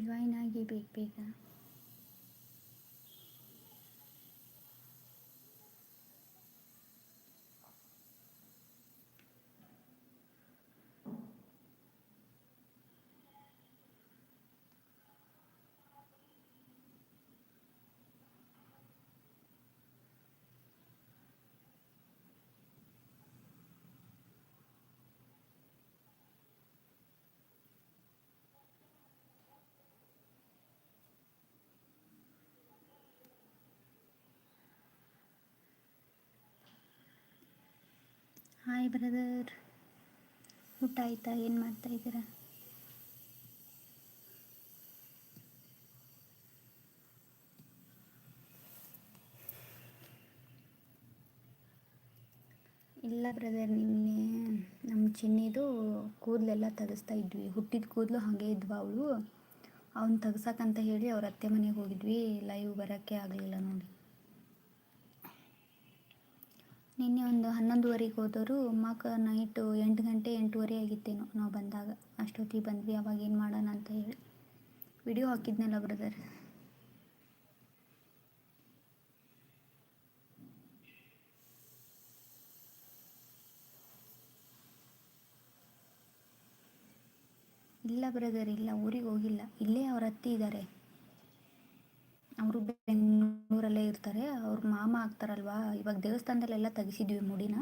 Join ಆಗಿ ಬೇಗ ಬೇಗ ಹಾಯ್ ಬ್ರದರ್ ಊಟ ಏನು ಮಾಡ್ತಾ ಇದ್ದೀರಾ? ಇಲ್ಲ ಬ್ರದರ್ ನಿನ್ನೆ ನಮ್ಮ ಚಿನ್ನಿದು ಕೂದಲೆಲ್ಲ ತೆಗೆಸ್ತಾ ಇದ್ವಿ. ಹುಟ್ಟಿದ ಕೂದಲು ಹಾಗೆ ಇದ್ವು ಅವಳು. ಅವ್ನು ತೆಗ್ಸಕ್ಕಂತ ಹೇಳಿ ಅವ್ರ ಅತ್ತೆ ಮನೆಗೆ ಹೋಗಿದ್ವಿ. ಲೈವ್ ಬರೋಕ್ಕೆ ಆಗಲಿಲ್ಲ ನೋಡಿ. ನಿನ್ನೆ ಒಂದು ಹನ್ನೊಂದುವರೆಗೆ ಹೋದವರು ಮಾಕ ನೈಟು ಎಂಟು ಗಂಟೆ ಎಂಟೂವರೆ ಆಗಿತ್ತೇನೋ, ನಾವು ಬಂದಾಗ. ಅಷ್ಟೊತ್ತಿಗೆ ಬಂದ್ವಿ, ಅವಾಗ ಏನು ಮಾಡೋಣ ಅಂತ ಹೇಳಿ. ವಿಡಿಯೋ ಹಾಕಿದ್ನಲ್ಲ ಬ್ರದರ್. ಇಲ್ಲ ಬ್ರದರ್, ಇಲ್ಲ, ಊರಿಗೆ ಹೋಗಿಲ್ಲ. ಇಲ್ಲೇ ಅವ್ರ ಅತ್ತಿ ಇದ್ದಾರೆ ಅವರು ಬೆಂಗಳೂರಲ್ಲೇ ಇರ್ತಾರೆ, ಅವ್ರ ಮಾಮ ಆಗ್ತಾರಲ್ವಾ, ಇವಾಗ ದೇವಸ್ಥಾನದಲ್ಲೆಲ್ಲ ತೆಗಿಸಿದ್ವಿ ಮುಡಿನ.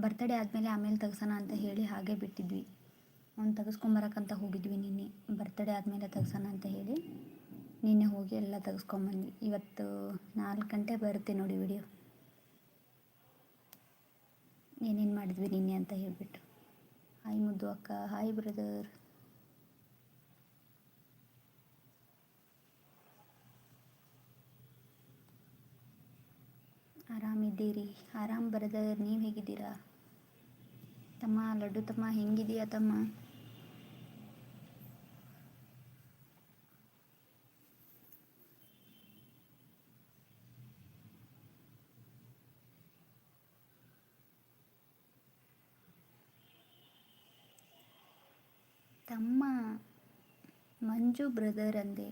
ಬರ್ತಡೇ ಆದಮೇಲೆ ಆಮೇಲೆ ತೆಗ್ಸೋಣ ಅಂತ ಹೇಳಿ ಹಾಗೆ ಬಿಟ್ಟಿದ್ವಿ. ಅವ್ನು ತೆಗೆಸ್ಕೊಂಬರಕ್ಕಂತ ಹೋಗಿದ್ವಿ ನಿನ್ನೆ. ಬರ್ತಡೇ ಆದಮೇಲೆ ತೆಗ್ಸೋಣ ಅಂತ ಹೇಳಿ ನಿನ್ನೆ ಹೋಗಿ ಎಲ್ಲ ತೆಗೆಸ್ಕೊಂಬಂದ್ವಿ. ಇವತ್ತು ನಾಲ್ಕು ಗಂಟೆ ಬರುತ್ತೆ ನೋಡಿ ವಿಡಿಯೋ. ಏನೇನು ಮಾಡಿದ್ವಿ ನಿನ್ನೆ ಅಂತ ಹೇಳಿಬಿಟ್ಟು ಹಾಯ್ ಮುದ್ದು ಅಕ್ಕ. ಹಾಯ್ ಬ್ರದರ್ ಆರಾಮಿದ್ದೀರಿ. ಆರಾಮ್ ಬ್ರದರ್ ನೀವು ಹೇಗಿದ್ದೀರಾ? ತಮ್ಮ ಲಡ್ಡು ತಮ್ಮ ಹೆಂಗಿದೆಯಾ ತಮ್ಮ? ತಮ್ಮ ಮಂಜು ಬ್ರದರ್ ಅಂದೆ.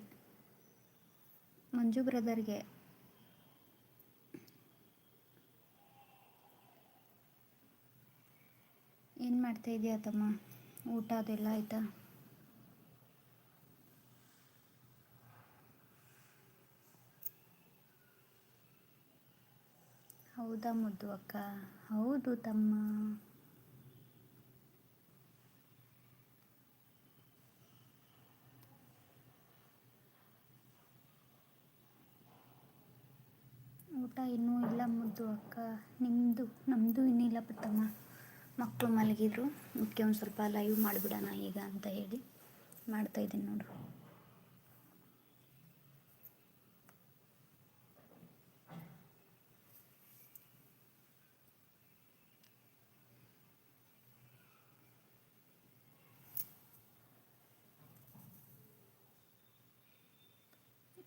ಮಂಜು ಬ್ರದರ್ಗೆ ಏನು ಮಾಡ್ತಾ ಇದೆಯಾ ತಮ್ಮ? ಊಟ ಅದೆಲ್ಲ ಆಯಿತಾ? ಹೌದಾ ಮುದ್ದು ಅಕ್ಕ? ಹೌದು ತಮ್ಮ. ಊಟ ಇನ್ನೂ ಇಲ್ಲ ಮುದ್ದು ಅಕ್ಕ. ನಿಮ್ಮದು ನಮ್ಮದು ಇನ್ನೂ ಇಲ್ಲ ಮಕ್ಕಳು ಮಲಗಿದ್ರು ಮುಖ್ಯ ಒಂದು ಸ್ವಲ್ಪ ಲೈವ್ ಮಾಡಿಬಿಡೋಣ ಈಗ ಅಂತ ಹೇಳಿ ಮಾಡ್ತಾಯಿದ್ದೀನಿ ನೋಡು.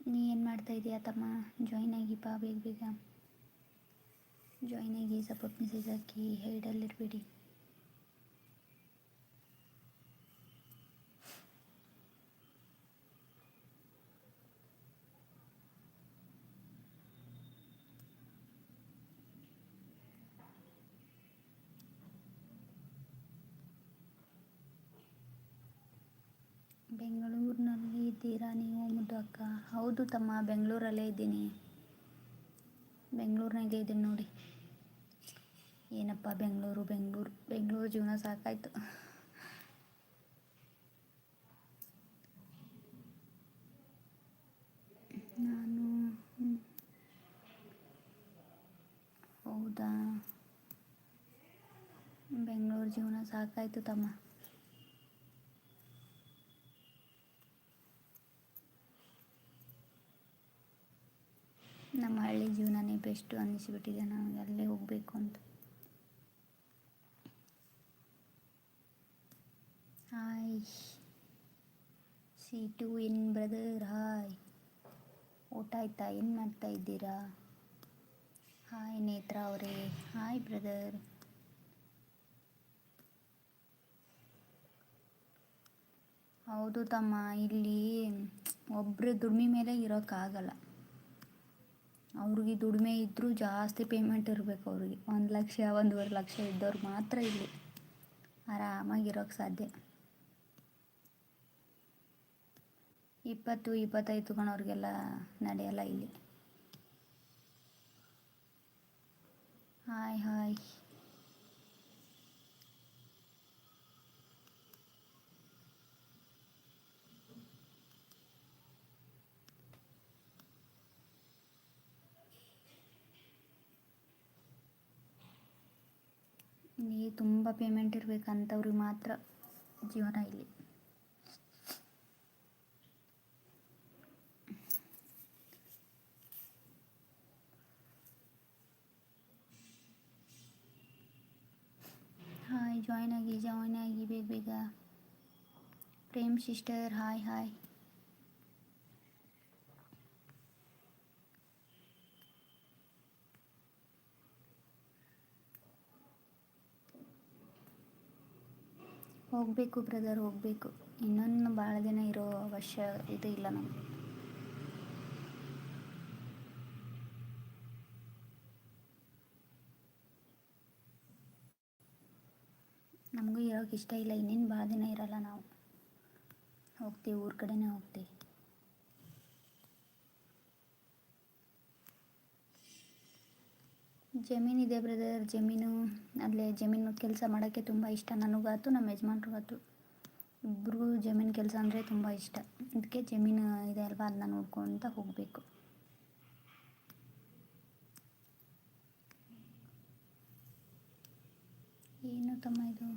ನೀ ಏನು ಮಾಡ್ತಾ ಇದೀಯಾ ತಮ್ಮ? ಜಾಯ್ನ್ ಆಗಿ ಬಾ ಬೇಗ ಬೇಗ. ಜಾಯ್ನ್ ಆಗಿ ಸಪೋರ್ಟ್ ಮೆಸೇಜ್ ಹಾಕಿ ಹೈಡಲ್ಲಿರಬೇಡಿ ಬೆಂಗಳೂರಿನಲ್ಲಿ ಇದ್ದೀರಾ ನೀವು ಮುದ್ದು ಅಕ್ಕ ಹೌದು ತಮ್ಮ, ಬೆಂಗಳೂರಲ್ಲೇ ಇದ್ದೀನಿ. ಬೆಂಗಳೂರಿನಾಗೆ ಇದ್ದೀನಿ ನೋಡಿ. ಏನಪ್ಪ ಬೆಂಗಳೂರು ಬೆಂಗಳೂರು ಬೆಂಗಳೂರು ಜೀವನ ಸಾಕಾಯಿತು. ನಾನು. ಹೌದಾ? ಬೆಂಗಳೂರು ಜೀವನ ಸಾಕಾಯಿತು ತಮ್ಮ ನಮ್ಮ ಹಳ್ಳಿ ಜೀವನನೇ ಬೆಸ್ಟು ಅನ್ನಿಸ್ಬಿಟ್ಟಿದೆ ನನಗೆ ಅಲ್ಲೇ ಹೋಗಬೇಕು ಅಂತ. ಹಾಯ್ ಸಿ ಟು ಇನ್ ಬ್ರದರ್ ಹಾಯ್ ಊಟ ಆಯ್ತಾ? ಏನು ಮಾಡ್ತಾ ಇದ್ದೀರಾ? ಹಾಯ್ ನೇತ್ರ ಅವರೇ. ಹಾಯ್ ಬ್ರದರ್ ಹೌದು ತಮ್ಮ, ಇಲ್ಲಿ ಒಬ್ಬರು ದುಡಿಮೆ ಮೇಲೆ ಇರೋಕ್ಕಾಗಲ್ಲ. ಅವ್ರಿಗೆ ದುಡಿಮೆ ಇದ್ದರೂ ಜಾಸ್ತಿ ಪೇಮೆಂಟ್ ಇರಬೇಕು ಅವ್ರಿಗೆ. ಒಂದು ಲಕ್ಷ, ಒಂದೂವರೆ ಲಕ್ಷ ಇದ್ದವ್ರು ಮಾತ್ರ ಇಲ್ಲಿ ಆರಾಮಾಗಿ ಇರೋಕ್ಕೆ ಸಾಧ್ಯ. ಇಪ್ಪತ್ತು, ಇಪ್ಪತ್ತೈದು ತಗೊಳೋರಿಗೆಲ್ಲ ನಡೆಯಲ್ಲ ಇಲ್ಲಿ. Hi hi. ಇಲ್ಲಿ ತುಂಬ ಪೇಮೆಂಟ್ ಇರಬೇಕಂತವ್ರಿಗೆ ಮಾತ್ರ ಜೀವನ ಇಲ್ಲಿ. ಹಾಯ್ ಜಾಯ್ನ್ ಆಗಿ ಜಾಯ್ನ್ ಆಗಿ, ಬೇಗ ಬೇಗ. ಪ್ರೇಮ್ ಸಿಸ್ಟರ್ ಹಾಯ್ ಹಾಯ್ ಹೋಗಬೇಕು ಬ್ರದರ್, ಹೋಗಬೇಕು. ಇನ್ನೊಂದು ಭಾಳ ದಿನ ಇರೋ ಅವಶ್ಯ ಇದು ಇಲ್ಲ ನಮಗೆ. ನಮಗೂ ಇರೋಕೆ ಇಷ್ಟ ಇಲ್ಲ, ಇನ್ನೇನು ಭಾಳ ದಿನ ಇರಲ್ಲ ನಾವು. ಹೋಗ್ತೀವಿ, ಊರ ಕಡೆನೇ ಹೋಗ್ತೀವಿ. ಜಮೀನಿದೆ ಬ್ರದರ್ ಜಮೀನು, ಅಲ್ಲೇ ಜಮೀನು ಕೆಲಸ ಮಾಡೋಕ್ಕೆ ತುಂಬ ಇಷ್ಟ. ನನಗಾತು, ನಮ್ಮ ಯಜಮಾನ್ರಿಗಾತು. ಇಬ್ಬರಿಗೂ ಜಮೀನು ಕೆಲಸ ಅಂದರೆ ತುಂಬ ಇಷ್ಟ. ಅದಕ್ಕೆ ಜಮೀನು ಇದೆ ಅಲ್ವಾ ಅದನ್ನ ನೋಡ್ಕೊತ ಹೋಗಬೇಕು. ಏನು ತಮ್ಮ ಇದು?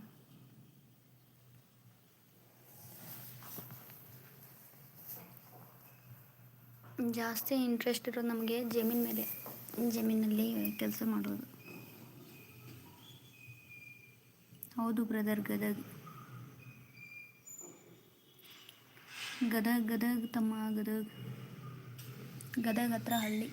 ಜಾಸ್ತಿ ಇಂಟ್ರೆಸ್ಟ್ ಇರೋದು ನಮಗೆ ಜಮೀನ್ ಮೇಲೆ. ಜಮೀನಲ್ಲಿ ಕೆಲಸ ಮಾಡೋದು. ಹೌದು ಬ್ರದರ್ ಗದಗ್. ಗದಗ್ ಗದಗ್ ತಮ್ಮ ಗದಗ್. ಗದಗ ಹತ್ರ ಹಳ್ಳಿ.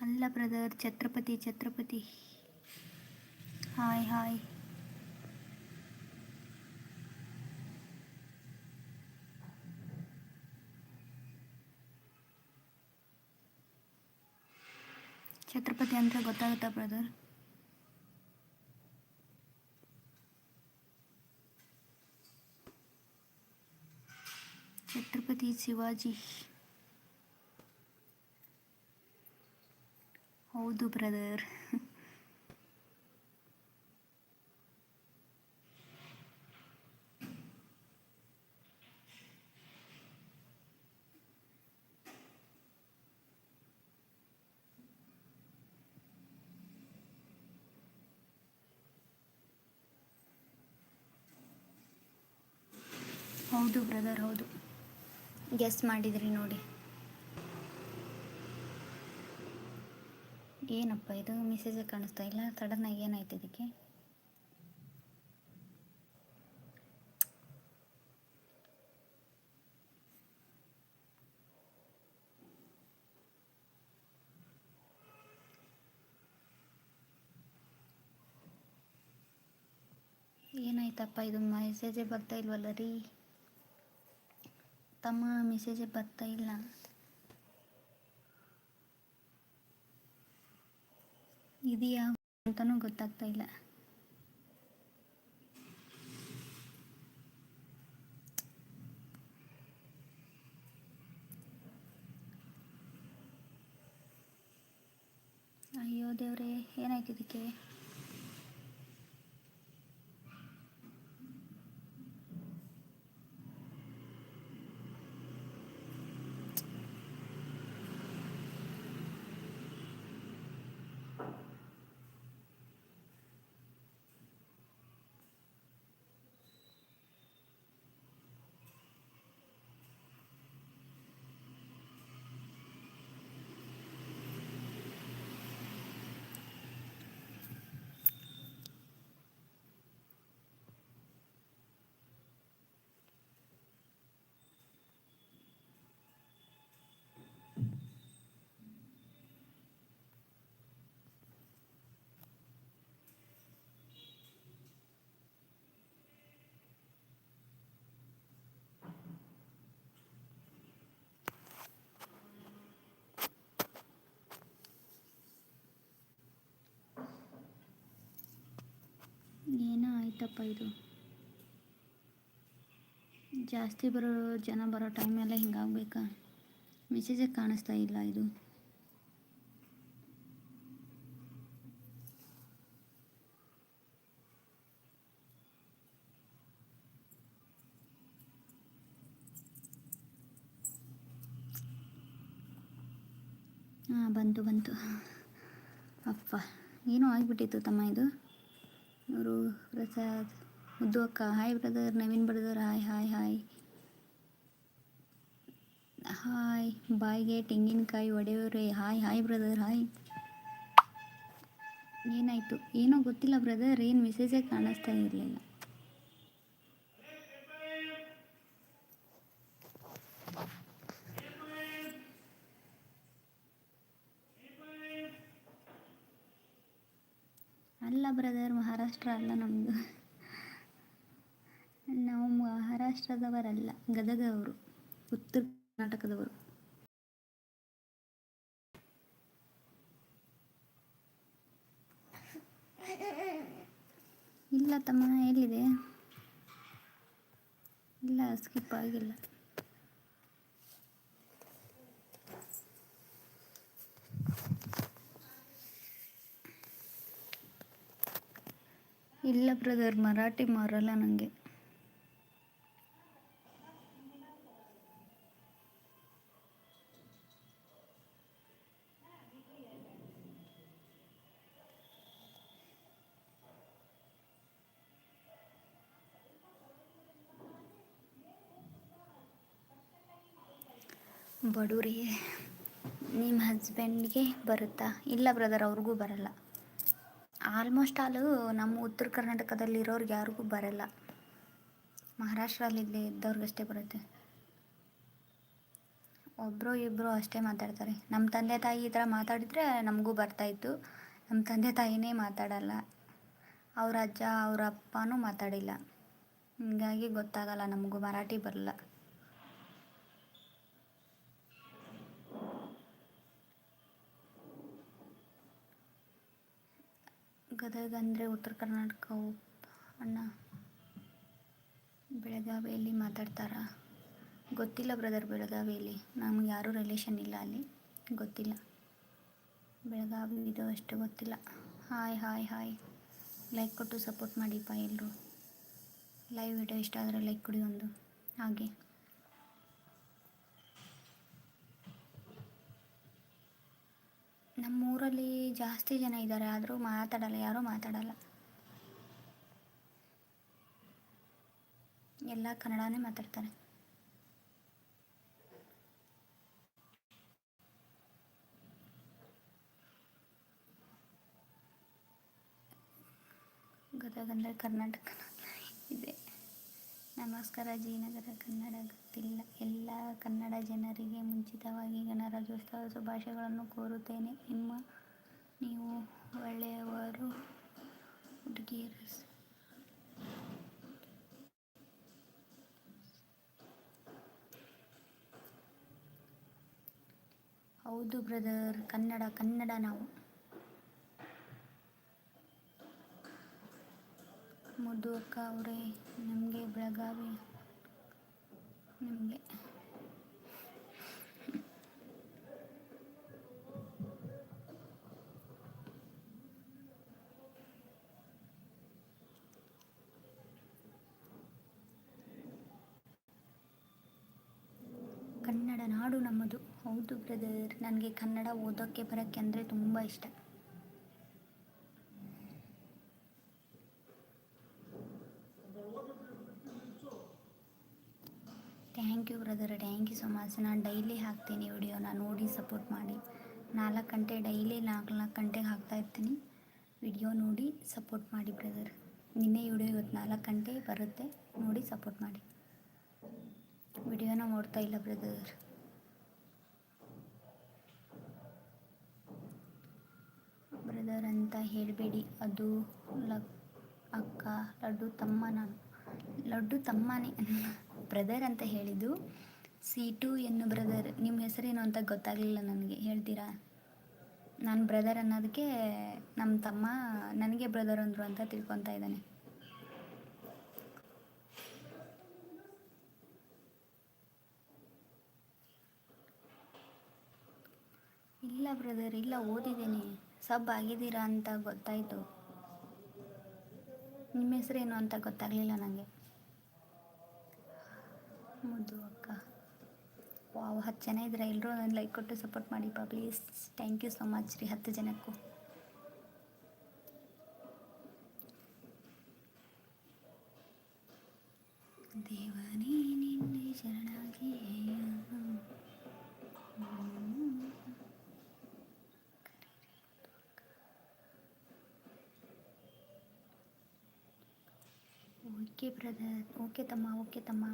ಅಲ್ಲ brother Chhatrapati Chhatrapati. Hi hi. Chhatrapati ಅಂದರೆ ಗೊತ್ತಾಗುತ್ತಾ ಬ್ರದರ್ ಛತ್ರಪತಿ ಶಿವಾಜಿ. ಹೌದು ಬ್ರದರ್ ಹೌದು ಬ್ರದರ್, ಹೌದು. ಗೆಸ್ ಮಾಡಿದ್ರಿ ನೋಡಿ. ಏನಪ್ಪ ಇದು? ಮೆಸೇಜ್ ಕಾಣಿಸ್ತಾ ಇಲ್ಲ ಸಡನ್ನಾಗಿ ಏನಾಯ್ತು ಇದಕ್ಕೆ? ಏನಾಯ್ತಪ್ಪ ಇದು? ಮೆಸೇಜೇ ಬರ್ತಾ ಇಲ್ವಲ್ಲ ರೀ? ತಮ್ಮ ಮೆಸೇಜ್ ಬರ್ತಾ ಇಲ್ಲ. ಇದೆಯಾ ಅಂತಲೂ ಗೊತ್ತಾಗ್ತಾ ಇಲ್ಲ. ಅಯ್ಯೋ ದೇವ್ರೆ ಏನಾಯ್ತು ಇದಕ್ಕೆ? ಆಯ್ತಪ್ಪ ಇದು? ಜಾಸ್ತಿ ಬರೋ ಜನ ಬರೋ ಟೈಮೆಲ್ಲ ಹಿಂಗಾಗಬೇಕಾ? ಮೆಸೇಜೇ ಕಾಣಿಸ್ತಾ ಇಲ್ಲ ಇದು. ಹಾಂ, ಬಂತು ಬಂತು. ಅಪ್ಪ, ಏನೋ ಆಗಿಬಿಟ್ಟಿತ್ತು ತಮ್ಮ ಇದು? ಅವರು ಪ್ರಸಾದ್. ಮುದ್ದು ಅಕ್ಕ hi brother Naveen brother hi hi hi hi ಬಾಯಿಗೆ ತೆಂಗಿನಕಾಯಿ ಒಡೆಯೋರೆ ಹಾಯ್ ಹಾಯ್ ಬ್ರದರ್ ಹಾಯ್ ಏನಾಯಿತು? ಏನೋ ಗೊತ್ತಿಲ್ಲ ಬ್ರದರ್ ಏನು ಮೆಸೇಜೇ ಕಾಣಿಸ್ತಾ ಇರಲಿಲ್ಲ ಅಲ್ಲ ಬ್ರದರ್ ಮಹಾರಾಷ್ಟ್ರ ಅಲ್ಲ ನಮ್ಮದು ನಾವು ಮಹಾರಾಷ್ಟ್ರದವರಲ್ಲ ಗದಗವರು ಉತ್ತರ ಕರ್ನಾಟಕದವರು. ಇಲ್ಲ ತಮ್ಮ ಎಲ್ಲಿದೆ? ಇಲ್ಲ ಸ್ಕಿಪ್ ಆಗಿಲ್ಲ. ಇಲ್ಲ ಬ್ರದರ್ ಮರಾಠಿ ಮಾರಲ್ಲ ನನಗೆ ಬಡವರಿಗೆ ನಿಮ್ಮ ಹಸ್ಬೆಂಡ್ಗೆ ಬರುತ್ತಾ? ಇಲ್ಲ ಬ್ರದರ್ ಅವ್ರಿಗೂ ಬರಲ್ಲ. ಆಲ್ಮೋಸ್ಟ್ ಆಲು ನಮ್ಮ ಉತ್ತರ ಕರ್ನಾಟಕದಲ್ಲಿರೋರಿಗೆ ಯಾರಿಗೂ ಬರಲ್ಲ. ಮಹಾರಾಷ್ಟ್ರಲ್ಲಿ ಇದ್ದವ್ರಿಗಷ್ಟೇ ಬರುತ್ತೆ. ಒಬ್ಬರು ಇಬ್ಬರು ಅಷ್ಟೇ ಮಾತಾಡ್ತಾರೆ. ನಮ್ಮ ತಂದೆ ತಾಯಿ ಈ ಥರ ಮಾತಾಡಿದರೆ ನಮಗೂ ಬರ್ತಾಯಿತ್ತು ನಮ್ಮ ತಂದೆ ತಾಯಿನೇ ಮಾತಾಡಲ್ಲ. ಅವ್ರ ಅಜ್ಜ, ಅವ್ರ ಅಪ್ಪನೂ ಮಾತಾಡಿಲ್ಲ. ಹೀಗಾಗಿ ಗೊತ್ತಾಗಲ್ಲ ನಮಗೂ ಮರಾಠಿ ಬರಲ್ಲ. ಗದಗ ಅಂದರೆ ಉತ್ತರ ಕರ್ನಾಟಕ ಅಣ್ಣ ಬೆಳಗಾವಿಯಲ್ಲಿ ಮಾತಾಡ್ತಾರಾ? ಗೊತ್ತಿಲ್ಲ ಬ್ರದರ್ ಬೆಳಗಾವಿಯಲ್ಲಿ. ನಮ್ಗೆ ಯಾರೂ ರಿಲೇಷನ್ ಇಲ್ಲ ಅಲ್ಲಿ. ಗೊತ್ತಿಲ್ಲ. ಬೆಳಗಾವಿ ಇದು ಅಷ್ಟು ಗೊತ್ತಿಲ್ಲ. ಹಾಯ್ ಹಾಯ್ ಹಾಯ್ ಲೈಕ್ ಕೊಟ್ಟು ಸಪೋರ್ಟ್ ಮಾಡಿಪ್ಪ ಎಲ್ಲರೂ ಲೈವ್ ವಿಡಿಯೋ ಇಷ್ಟ ಆದರೆ ಲೈಕ್ ಕೊಡಿ ಒಂದು. ಹಾಗೆ. ನಮ್ಮೂರಲ್ಲಿ ಜಾಸ್ತಿ ಜನ ಇದ್ದಾರೆ, ಆದರೂ ಮಾತಾಡಲ್ಲ, ಯಾರೂ ಮಾತಾಡಲ್ಲ. ಎಲ್ಲ ಕನ್ನಡನೇ ಮಾತಾಡ್ತಾರೆ. ಗದಗ ಅಂದರೆ ಕರ್ನಾಟಕ. ಇದೆ. ನಮಸ್ಕಾರ ಜಯನಗರ ಕನ್ನಡ ಗೊತ್ತಿಲ್ಲ. ಎಲ್ಲ ಕನ್ನಡ ಜನರಿಗೆ ಮುಂಚಿತವಾಗಿ ಗಣರಾಜ್ಯೋತ್ಸವ ಶುಭಾಶಯಗಳನ್ನು ಕೋರುತ್ತೇನೆ. ನಿಮ್ಮ, ನೀವು ಒಳ್ಳೆಯವರು, ಹುಡುಗಿಯರು ಹೌದು ಬ್ರದರ್, ಕನ್ನಡ ಕನ್ನಡ ನಾವು. ಮುದ್ದು ಅಕ್ಕ ಅವರೇ, ನಮಗೆ ಬೆಳಗಾವಿ ನಿಮಗೆ. ಕನ್ನಡ ನಾಡು ನಮ್ಮದು. ಹೌದು ಬ್ರದರ್ ನನಗೆ ಕನ್ನಡ ಓದೋಕ್ಕೆ ಬರೋಕ್ಕೆ ಅಂದರೆ ತುಂಬ ಇಷ್ಟ thank you brother thank you so much ನಾನು ಡೈಲಿ ಹಾಕ್ತೀನಿ ವಿಡಿಯೋನ ನೋಡಿ ಸಪೋರ್ಟ್ ಮಾಡಿ. ನಾಲ್ಕು ಗಂಟೆ ಡೈಲಿ ನಾಲ್ಕು ನಾಲ್ಕು ಗಂಟೆಗೆ ಹಾಕ್ತಾ ಇರ್ತೀನಿ. ವಿಡಿಯೋ ನೋಡಿ ಸಪೋರ್ಟ್ ಮಾಡಿ ಬ್ರದರ್. ನಿನ್ನೆ ವಿಡಿಯೋ ಇವತ್ತು ನಾಲ್ಕು ಗಂಟೆ ಬರುತ್ತೆ, ನೋಡಿ ಸಪೋರ್ಟ್ ಮಾಡಿ. ವಿಡಿಯೋನ ನೋಡ್ತಾ ಇಲ್ಲ ಬ್ರದರ್. ಬ್ರದರ್ ಅಂತ ಹೇಳಬೇಡಿ, ಅದು ಅಕ್ಕ, ಲಡ್ಡು ತಮ್ಮ ನಾನು ಲಡ್ಡು ತಮ್ಮನೇ. ಬ್ರದರ್ ಅಂತ ಹೇಳಿದ್ದು. ಸಿ ಟು ಎನ್ನು ಬ್ರದರ್ ನಿಮ್ಮ ಹೆಸರೇನು ಅಂತ ಗೊತ್ತಾಗಲಿಲ್ಲ ನನಗೆ. ಹೇಳ್ತೀರಾ? ನಾನು ಬ್ರದರ್ ಅನ್ನೋದಕ್ಕೆ ನಮ್ಮ ತಮ್ಮ ನನಗೆ ಬ್ರದರ್ ಅಂದರು ಅಂತ ತಿಳ್ಕೊತಾ ಇದ್ದಾನೆ. ಇಲ್ಲ ಬ್ರದರ್ ಇಲ್ಲ, ಓದಿದ್ದೀನಿ. ಸಬ್ ಆಗಿದ್ದೀರಾ ಅಂತ ಗೊತ್ತಾಯಿತು. ನಿಮ್ಮ ಹೆಸರೇನು ಅಂತ ಗೊತ್ತಾಗಲಿಲ್ಲ ನನಗೆ. ಮುದ್ದು ಅಕ್ಕ. ವಾವ್, ಹತ್ತು ಜನ ಇದ್ದೀರಾ? ಎಲ್ಲರೂ ನನ್ನ ಲೈಕ್ ಕೊಟ್ಟು support ಮಾಡಿಪ್ಪ please thank you so much ರೀ, ಹತ್ತು ಜನಕ್ಕೂ. ದೇವನೇ, ನಿನ್ನೆ ಶರಣಾಗಿ ಓಕೆ ಬ್ರದರ್, ಓಕೆ ತಮ್ಮ ಓಕೆ ತಮ್ಮ.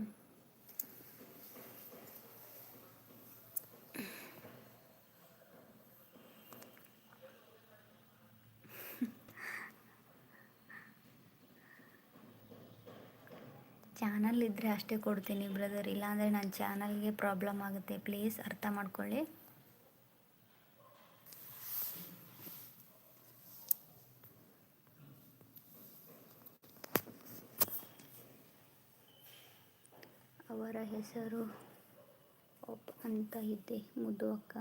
ಇದ್ದರೆ ಅಷ್ಟೇ ಕೊಡ್ತೀನಿ ಬ್ರದರ್ ಇಲ್ಲಾಂದರೆ ನನ್ನ ಚಾನಲ್ಗೆ ಪ್ರಾಬ್ಲಮ್ ಆಗುತ್ತೆ. ಪ್ಲೀಸ್ ಅರ್ಥ ಮಾಡ್ಕೊಳ್ಳಿ. ಅವರ ಹೆಸರು ಒಪ್ ಅಂತ ಇದೆ. ಮುದ್ದು ಅಕ್ಕ.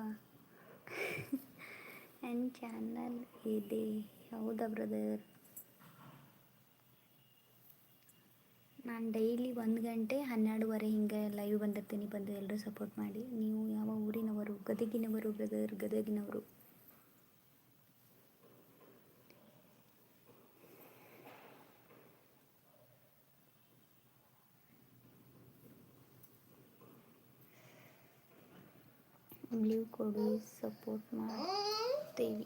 ನನ್ನ ಚಾನಲ್ ಇದೆ. ಹೌದಾ ಬ್ರದರ್ ನಾನು ಡೈಲಿ ಒಂದು ಗಂಟೆ ಹನ್ನೆರಡುವರೆ ಹಿಂಗೆ ಲೈವ್ ಬಂದಿರ್ತೀನಿ. ಬಂದು ಎಲ್ಲರೂ ಸಪೋರ್ಟ್ ಮಾಡಿ. ನೀವು ಯಾವ ಊರಿನವರು, ಗದಗಿನವರು ಬ್ರದರ್ ಗದಗಿನವರು? ಲೀವ್ ಕೊಡಿ ಸಪೋರ್ಟ್ ಮಾಡ್ತೇವೆ.